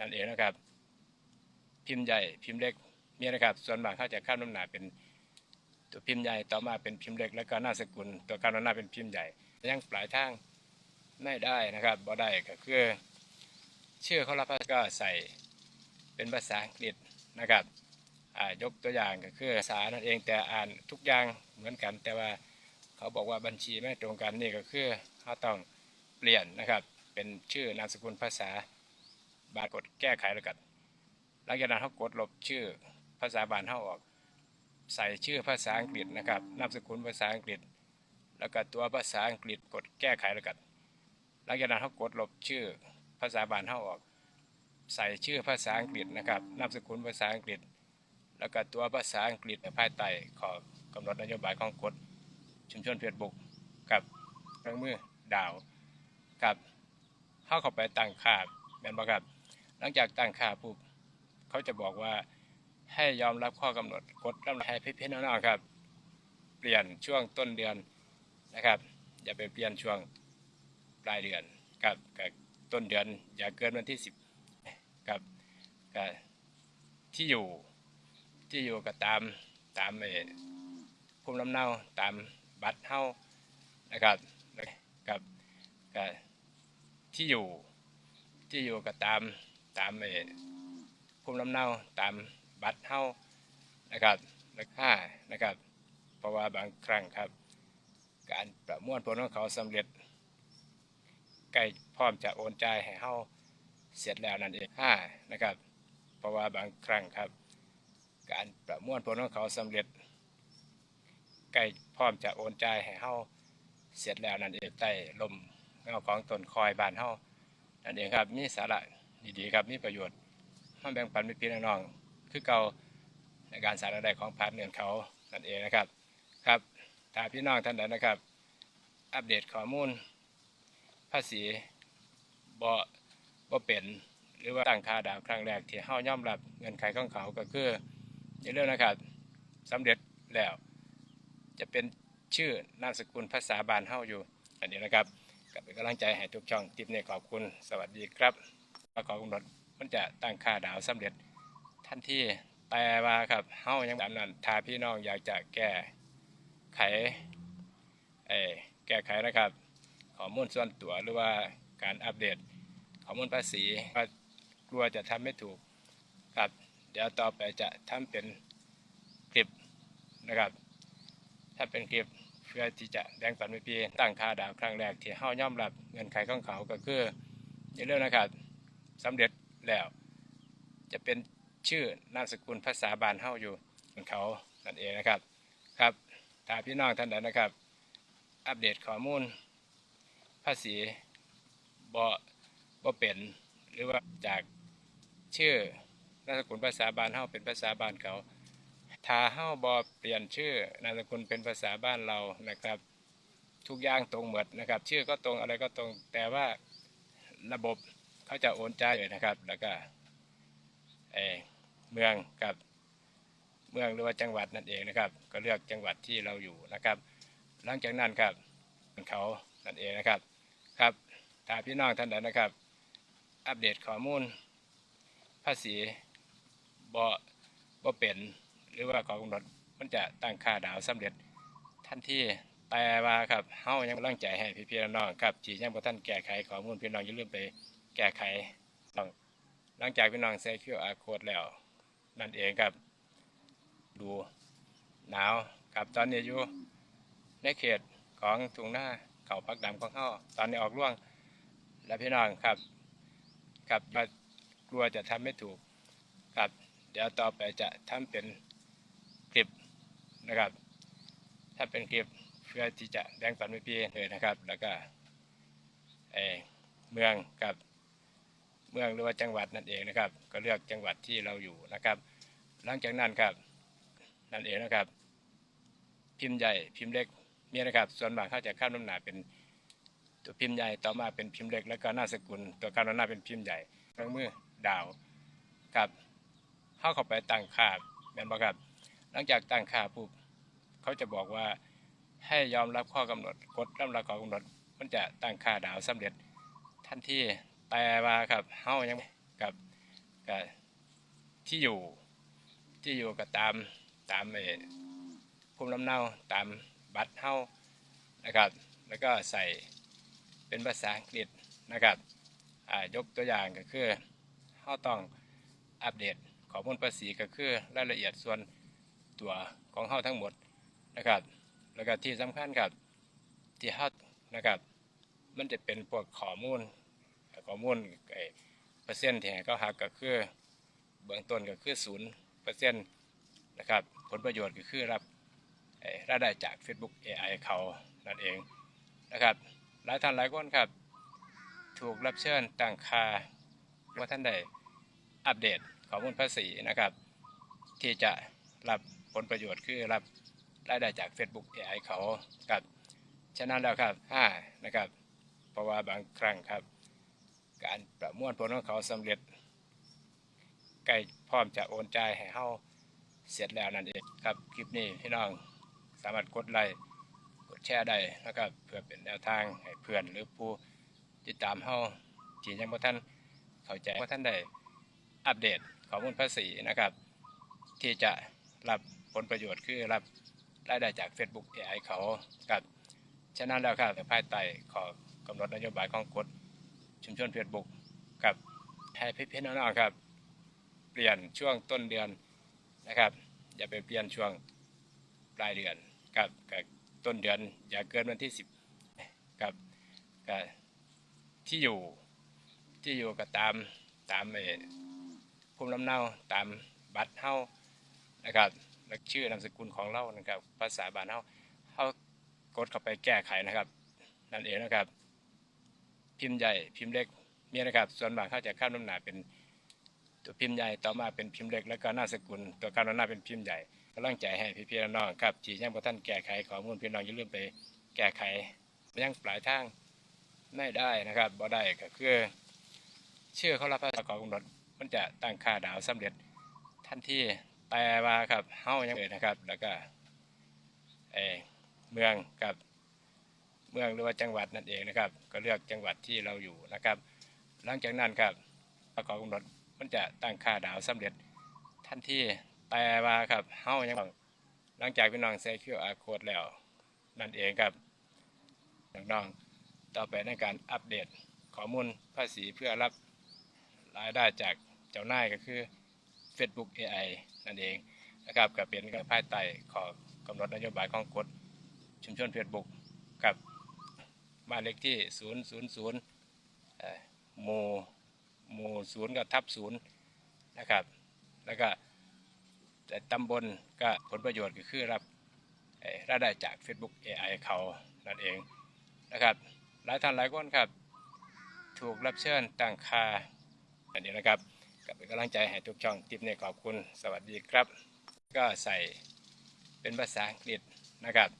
นั่นเองนะครับ พิมพ์ใหญ่พิมพ์เล็กมีนะครับ ส่วนมากเขาจะข้ามน้ำหนาเป็นตัวพิมพ์ใหญ่ต่อมาเป็นพิมพ์เล็ก แล้วก็หน้าสกุล ตัวข้ามน้ำหน้าเป็นพิมพ์ใหญ่ยังปลายทางไม่ได้นะครับบ่ได้ก็คือชื่อเขารับก็ใส่เป็นภาษาอังกฤษนะครับยกตัวอย่างก็คือภาษานั่นเองแต่อ่านทุกอย่างเหมือนกัน แต่ว่าเขาบอกว่าบัญชีไม่ตรงกันนี่ก็คือเขาต้องเปลี่ยนนะครับ เป็นชื่อนามสกุลภาษา บานกดแก้ไขแล้วกันหลังจากนั้นเขากดลบชื่อภาษาบานเขาออก ใส่ชื่อภาษาอังกฤษนะครับนามสกุลภาษาอังกฤษ แล้วก็ตัวภาษาอังกฤษกดแก้ไขแล้วกันหลังจากนั้นเขากดลบชื่อภาษาบานเขาออก ใส่ชื่อภาษาอังกฤษนะครับนามสกุลภาษาอังกฤษ แล้วก็ตัวภาษาอังกฤษในภายใต้ขอกำหนดนโยบายของกฎชุมชนเพียรบุกกับเครื่องมือดาวกับเข้าเข้าไปตั้งค่าแม่นบ่ครับ หลังจากตั้งค่าปุ๊บเขาจะบอกว่าให้ยอมรับข้อกำหนดกฎลำให้พี่พี่น้องๆครับ เปลี่ยนช่วงต้นเดือนนะครับ อย่าไปเปลี่ยนช่วงปลายเดือนครับกับต้นเดือนอย่าเกินวันที่สิบครับกับที่อยู่ที่อยู่ก็ตามตามไอ้ภูมิลำเนาตามบัตรเฮานะครับกับกับที่อยู่ที่อยู่ก็ตาม ตามไอ้ภูมิลำเนาตามบัตรเฮานะครับและค่านะครับ เพราะว่าบางครั้งครับ การประมวลผลของเขาสำเร็จใกล้พร้อมจะโอนจ่ายให้เฮาเสร็จแล้วนั่นเองห้านะครับ เพราะว่าบางครั้งครับ การประมวลผลของเขาสำเร็จใกล้พร้อมจะโอนจ่ายให้เฮาเสร็จแล้วนั่นเองใต้ลมเงาของต้นคอยบานเฮานั่นเองครับมีสาระ ดีๆครับมีประโยชน์มาแบ่งปันพี่น้องคือเก่าในการสารายได้ของพาร์ทเนอร์เขานั่นเองนะครับครับถ้าพี่น้องท่านใดนะครับ อัปเดตข้อมูล ภาษีบ่บ่เป็นหรือว่าตั้งค่าดาวครั้งแรกที่เฮาย่อมรับเงินไขของเขาก็คืออย่าลืมนะครับสำเร็จแล้ว จะเป็นชื่อนามสกุลภาษาบานเฮาอยู่ อันนี้นะครับกับเป็นกำลังใจให้ทุกช่องติปเนี่ยขอบคุณสวัสดีครับ มาขอกำหนดมันจะตั้งค่าดาวสำเร็จทันทีแต่ว่าครับเฮายังแบบนั้นถ้าพี่น้องอยากจะแก้ไขเอแก้ไขนะครับ ข้อมูลส่วนตัวหรือว่าการอัปเดตข้อมูลภาษีว่ากลัวจะทำไม่ถูกครับ เดี๋ยวต่อไปจะทำเป็นคลิปนะครับ ถ้าเป็นคลิปเพื่อที่จะแบ่งปันวิพีตั้งค่าดาวครั้งแรกที่เฮายอมรับเงินไขของเขาก็คืออย่าลืมนะครับ สำเร็จแล้ว จะเป็นชื่อนามสกุลภาษาบานเฮาอยู่ของเขานั่นเองนะครับครับถ้าพี่น้องท่านใดนะครับ อัปเดตข้อมูลภาษีบ่บ่เป็นหรือว่าจากชื่อนามสกุลภาษาบานเฮาเป็นภาษาบานเขาถ้าเฮาบ่เปลี่ยนชื่อนามสกุลเป็นภาษาบ้านเรานะครับทุกอย่างตรงหมดนะครับ ชื่อก็ตรงอะไรก็ตรงแต่ว่าระบบ เขาจะโอนจ่ายนะครับ แล้วก็เอเมืองกับเมืองหรือว่าจังหวัดนั่นเองนะครับ ก็เลือกจังหวัดที่เราอยู่นะครับ หลังจากนั้นครับเขานั่นเองนะครับครับถ้าพี่น้องท่านใดนะครับ อัปเดตข้อมูล ภาษีบ่บ่เป็นหรือว่าขอกำหนดมันจะตั้งค่าดาวสำเร็จทันทีแต่ว่าครับเฮายังกำลังใจให้พี่ๆน้องๆครับที่ยังบ่ทันแก้ไขข้อมูลพี่น้องอย่าลืมไป แก้ไขหลังจากพี่น้องใส่ QR code แล้ว นั่นเองครับ ดูหนาวครับตอนนี้อยู่ในเขตของถุงหน้าเขาพักดำของเขาตอนนี้ออกร่วง และพี่น้องครับครับมากลัวจะทำไม่ถูกครับ เดี๋ยวต่อไปจะทำเป็นคลิปนะครับ ถ้าเป็นคลิปเพื่อที่จะแบ่งปันพี่พี่เลยนะครับ แล้วก็เอเมืองกับ มืองหรือว่าจังหวัดนั่นเองนะครับ ก็เลือกจังหวัดที่เราอยู่นะครับ หลังจากนั้นครับนั่นเองนะครับ พิมพ์ใหญ่พิมพ์เล็กมีนะครับ ส่วนมากเขาจะข้ามน้ำหนาเป็นตัวพิมพ์ใหญ่ต่อมาเป็นพิมพ์เล็ก แล้วก็หน้าสกุล ตัวข้ามน้ำหน้าเป็นพิมพ์ใหญ่เครื่องมือดาวครับเข้าเข้าไปตั้งค่าแม่นบ่ครับ หลังจากตั้งค่าปุ๊บเขาจะบอกว่าให้ยอมรับข้อกำหนดกฎรับรับข้อกำหนด มันจะตั้งค่าดาวสำเร็จทันที แต่ว่าครับเฮายังกับกับที่อยู่ที่อยู่ก็ตามตามไอ้ภูมิลำเนาตามบัตรเฮานะครับ แล้วก็ใส่เป็นภาษาอังกฤษนะครับอ่ายกตัวอย่างก็คือเฮาต้องอัปเดตข้อมูลภาษีก็คือรายละเอียดส่วนตัวของเฮาทั้งหมดนะครับ แล้วก็ที่สำคัญครับที่เฮานะครับ มันจะเป็นพวกข้อมูล ข้อมูลไอ้เปอร์เซ็นต์ที่ให้เขาหักก็คือเบื้องต้นก็คือศูนย์เปอร์เซ็นต์นะครับผลประโยชน์ก็คือรับเอ่อรายได้จาก Facebook AI เขานั่นเองนะครับหลายท่านหลายคนครับ ถูกรับเชิญตั้งคาว่าท่านได้อัปเดตข้อมูลภาษีนะครับ ที่จะรับผลประโยชน์คือรับรายได้จาก Facebook AI เขากับฉะนั้นแล้วครับห้านะครับ เพราะว่าบางครั้งครับ การประมวลผลของเขาสำเร็จใกล้พร้อมจะโอนจ่ายให้เฮาเสร็จแล้วนั่นเองครับคลิปนี้พี่น้องสามารถกดไลค์กดแชร์ได้นะครับเพื่อเป็นแนวทางให้เพื่อนหรือผู้ติดตามเฮาที่ยังบ่ทันเข้าใจว่าท่านได้อัปเดตข้อมูลภาษีนะครับ ที่จะรับผลประโยชน์คือรับรายได้จาก Facebook AI เขากับฉะนั้นแล้วครับภายใต้ขอกำหนดนโยบายของกฎ ชุมชน Facebook กับให้พี่ๆน้องๆครับ เปลี่ยนช่วงต้นเดือนนะครับ อย่าไปเปลี่ยนช่วงปลายเดือนกับกับต้นเดือนอย่าเกินวันที่สิบกับกับที่อยู่ที่อยู่ก็ตามตามไอ้ภูมิลำเนาตามบัตรเฮานะครับและชื่อนามสกุลของเรานะครับ ภาษาบ้านเฮาเฮากดเข้าไปแก้ไขนะครับ นั่นเองนะครับ พิมพ์ใหญ่พิมพ์เล็กมีนะครับส่วนมากเขาจะข้ามน้ำหนาเป็นตัวพิมพ์ใหญ่ต่อมาเป็นพิมพ์เล็กแล้วก็นาสกุล ตัวการหน้าเป็นพิมพ์ใหญ่กำลังใจให้พี่ๆน้องๆครับที่ยังบ่ท่านแก้ไขข้อมูลพี่น้องอย่าลืมไปแก้ไขยังปลายทางไม่ได้นะครับบ่ได้ก็คือเชื่อเขารับภาษาขอกำหนดมันจะตั้งค่าดาวสำเร็จทันทีแต่ว่าครับเฮ้ายังเอ่ยนะครับ แล้วก็เออเมืองกับ มืองหรือว่าจังหวัดนั่นเองนะครับ ก็เลือกจังหวัดที่เราอยู่นะครับ หลังจากนั้นครับประกอบกำหนดมันจะตั้งค่าดาวสำเร็จทันทีแต่ว่าครับเฮ้ายังหลังจากพี่น้องใส่ QR code แล้ว นั่นเองครับน้องๆต่อไปในการอัปเดตข้อมูลภาษีเพื่อรับรายได้จากเจ้าหน้ายก็คือ Facebook AI นั่นเองนะครับก็เป็นภายใต้ขอกำหนดนโยบายของกฎชุมชน Facebook ครับ บ้านเลขที่000เอ่อหมู่หมู่ศูนย์กับทับศูนย์นะครับ แล้วก็แต่ตำบลก็ผลประโยชน์ก็คือรับรายได้จาก Facebook AI เขานั่นเองนะครับ หลายท่านหลายคนครับ ถูกรับเชิญตั้งค่าอันนี้นะครับก็เป็นกำลังใจให้ทุกช่องทิปเนี่ยขอบคุณสวัสดีครับ ก็ใส่เป็นภาษาอังกฤษนะครับ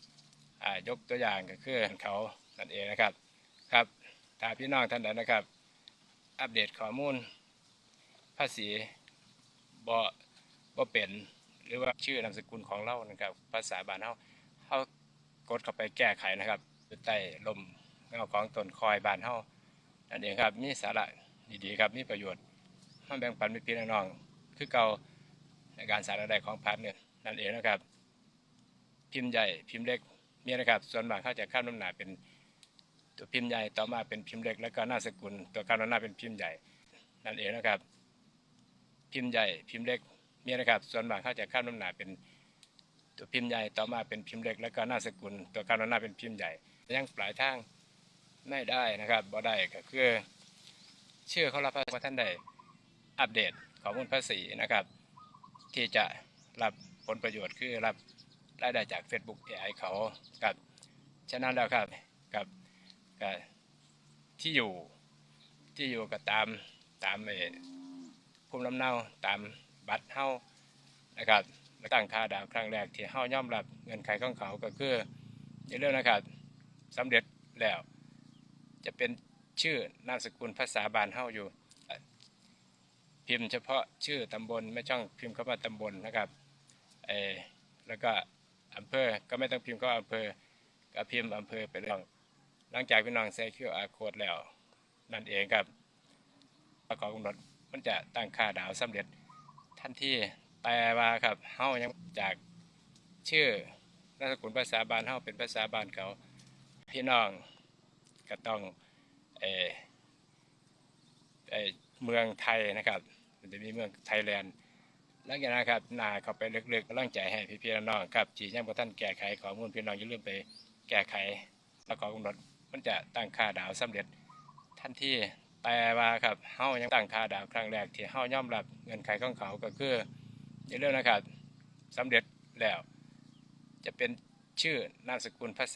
ยกตัวอย่างก็คือเขา นั่นเองนะครับ ครับถ้าพี่น้องท่านใดนะครับ อัปเดตข้อมูล ภาษีบ่บ่เป็นหรือว่าชื่อนามสกุลของเรานะครับ ภาษาบ้านเฮาเฮากดเข้าไปแก้ไขนะครับดูใต้ลมเงาของต้นคอยบ้านเฮานั่นเองครับมีสาระดีๆครับมีประโยชน์มาแบ่งปันพี่น้องคือเก่าในการสารายได้ของพาร์ทเนี่ยนั่นเองนะครับ พิมพ์ใหญ่พิมพ์เล็กมีนะครับ ส่วนมากเขาจะข้ามน้ำหนาเป็น ตัวพิมพ์ใหญ่ต่อมาเป็นพิมพ์เล็กแล้วก็นาสกุล ตัวการหน้าเป็นพิมพ์ใหญ่นั่นเองนะครับ พิมพ์ใหญ่พิมพ์เล็กมีนะครับ ส่วนมากเขาจะข้ามน้ำหนาเป็นตัวพิมพ์ใหญ่ต่อมาเป็นพิมพ์เล็กแล้วก็นาสกุล ตัวการหน้าเป็นพิมพ์ใหญ่ยังปลายทางไม่ได้นะครับบ่ได้ก็คือชื่อเขารับว่าท่านได้อัปเดตข้อมูลภาษีนะครับ ที่จะรับผลประโยชน์คือรับรายได้จาก Facebook AI เขากับฉะนั้นแล้วครับ ก็ที่อยู่ที่อยู่ก็ตามตามไอ้ภูมิลำเนาตามบัตรเฮานะครับตั้งค่าดาวครั้งแรกที่เฮายอมรับเงินไขของเขาก็คืออย่าเรื่องนะครับสำเร็จแล้ว จะเป็นชื่อนามสกุลภาษาบ้านเฮาอยู่ พิมพ์เฉพาะชื่อตำบลไม่ช่องพิมพ์เข้ามาตำบลนะครับเออแล้วก็อำเภอก็ไม่ต้องพิมพ์เข้าอำเภอก็พิมพ์อำเภอไปเรื่อง หลังจากพี่น้องใส่ QR code แล้ว นั่นเองครับประกอบกำหนดมันจะตั้งค่าดาวสำเร็จทันทีแต่ว่าครับเฮายังจากชื่อนามสกุลภาษาบ้านเฮาเป็นภาษาบ้านเขาพี่น้องก็ต้องเออเออเมืองไทยนะครับมันจะมีเมืองไทยแลนด์หลังจากนั้นครับนาเข้าไปลึกๆกำลังใจให้พี่ๆน้องๆครับที่ยังบ่ท่านแก้ไขข้อมูลพี่น้องอย่าลืมไปแก้ไขแล้วก็กำหนด มันจะตั้งค่าดาวสำเร็จทันทีแต่ว่าครับเฮายังตั้งค่าดาวครั้งแรกที่เฮายอมรับเงินไขของเขาก็คืออย่าลืมนะครับสำเร็จแล้ว จะเป็นชื่อนามสกุลภาษา